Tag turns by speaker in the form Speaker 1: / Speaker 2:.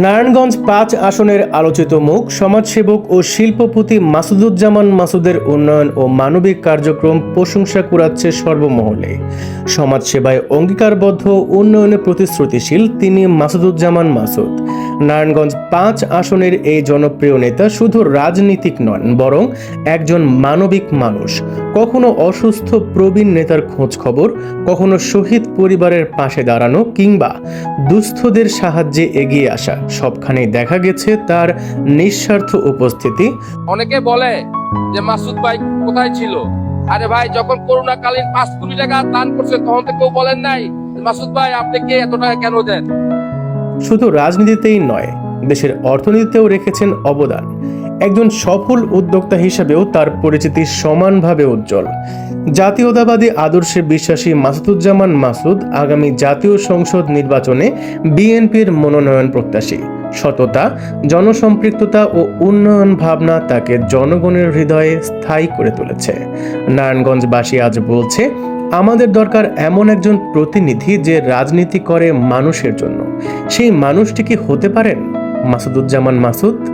Speaker 1: নারায়ণগঞ্জ পাঁচ আসনের আলোচিত মুখ, সমাজসেবক ও শিল্পপতি মাসুদুজ্জামান মাসুদের উন্নয়ন ও মানবিক কার্যক্রম প্রশংসা কুড়াচ্ছে সর্বমহলে। সমাজসেবায় অঙ্গীকারবদ্ধ উন্নয়নে প্রতিশ্রুতিশীল তিনি মাসুদুজ্জামান মাসুদ। নারায়ণগঞ্জ পাঁচ আসনের এই জনপ্রিয় নেতা শুধু রাজনীতিক নন, বরং একজন মানবিক মানুষ। কখনো অসুস্থ প্রবীণ নেতার খোঁজ খবর, কখনো শহীদ পরিবারের পাশে দাঁড়ানো কিংবা দুস্থদের সাহায্যে এগিয়ে আসা, সবখানেই দেখা গেছে তার নিঃস্বার্থ উপস্থিতি।
Speaker 2: অনেকে বলে যে মাসুদ ভাই কোথায় ছিল? আরে ভাই, যখন করোনাকালীন পাঁচ কোটি টাকা দান করছে, তখন তো কেউ বলেন নাই, মাসুদ ভাই, আপনি কে? এত টাকা কেন দেন?
Speaker 1: শুধু রাজনীতিতেই নয়, দেশের অর্থনীতিতেও রেখেছেন অবদান। একজন সফল উদ্যোক্তা হিসেবেও তার পরিচিতি সমানভাবে উজ্জ্বল। জাতীয়তাবাদী আদর্শে বিশ্বাসী মাসুদুজ্জামান মাসুদ আগামী জাতীয় সংসদ নির্বাচনে বিএনপির মনোনয়ন প্রত্যাশী। সততা, জনসম্পৃক্ততা ও উন্নয়ন ভাবনা তাকে জনগণের হৃদয়ে স্থায়ী করে তুলেছে। নারায়ণগঞ্জবাসী আজ বলছে আমাদের দরকার এমন একজন প্রতিনিধি যে রাজনীতি করে মানুষের জন্য। সেই মানুষটি কি হতে পারেন? মাসুদুজ্জামান মাসুদ?